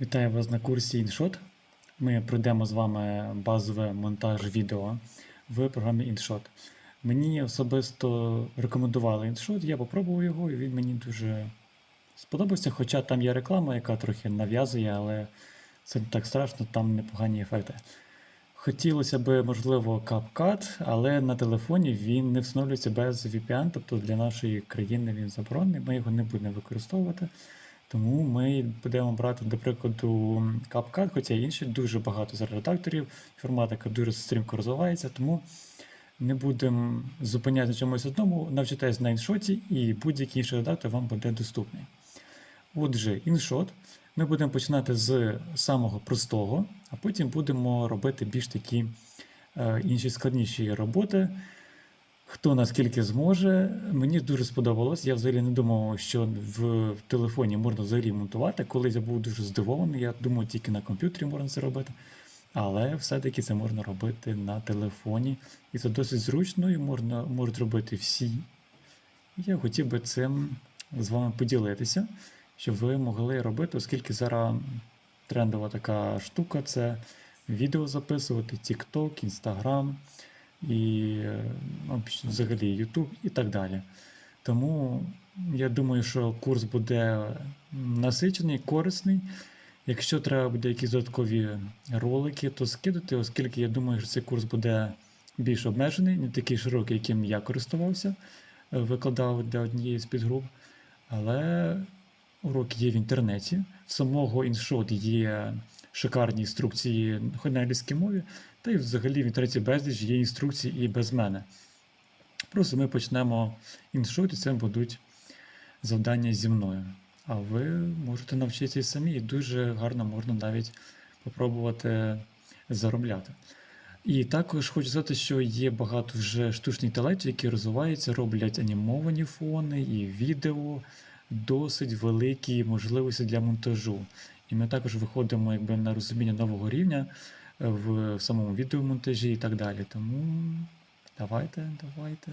Вітаю вас на курсі InShot. Ми пройдемо з вами базовий монтаж відео в програмі InShot. Мені особисто рекомендували InShot, я попробував його і він мені дуже сподобався. Хоча там є реклама, яка трохи нав'язує, але це не так страшно, там непогані ефекти. Хотілося б, можливо, CapCut, але на телефоні він не встановлюється без VPN, тобто для нашої країни він заборонений, ми його не будемо використовувати. Тому ми будемо брати, до прикладу, CapCut, хоча інші дуже багато зараз редакторів, інформатика дуже стрімко розвивається, тому не будемо зупинятися чомусь одному, навчитесь на іншоті, і будь-який інший редактор вам буде доступний. Отже, іншот. Ми будемо починати з самого простого, а потім будемо робити більш такі е, інші складніші роботи. Хто наскільки зможе. Мені дуже сподобалось. Я взагалі не думав, що в телефоні можна взагалі монтувати. Колись я був дуже здивований. Я думав, тільки на комп'ютері можна це робити. Але все-таки це можна робити на телефоні. І це досить зручно, і можна, можуть робити всі. Я хотів би цим з вами поділитися, щоб ви могли робити, оскільки зараз трендова така штука це відео записувати, TikTok, Instagram і ну, взагалі YouTube і так далі. Тому я думаю, що курс буде насичений, корисний. Якщо треба буде якісь додаткові ролики, то скидати, оскільки я думаю, що цей курс буде більш обмежений, не такий широкий, яким я користувався, викладав для однієї з підгруп. Але урок є в інтернеті. Самого іншот є шикарні інструкції хоч на англійській мові, та й взагалі в інтернеті безліч є інструкції і без мене. Просто ми почнемо іншот, і це будуть завдання зі мною. А ви можете навчитися самі, і дуже гарно можна навіть попробувати заробляти. І також хочу сказати, що є багато вже штучних інтелектів, які розвиваються, роблять анімовані фони і відео, досить великі можливості для монтажу. І ми також виходимо якби, на розуміння нового рівня е, в самому відеомонтажі і так далі. Тому давайте, давайте.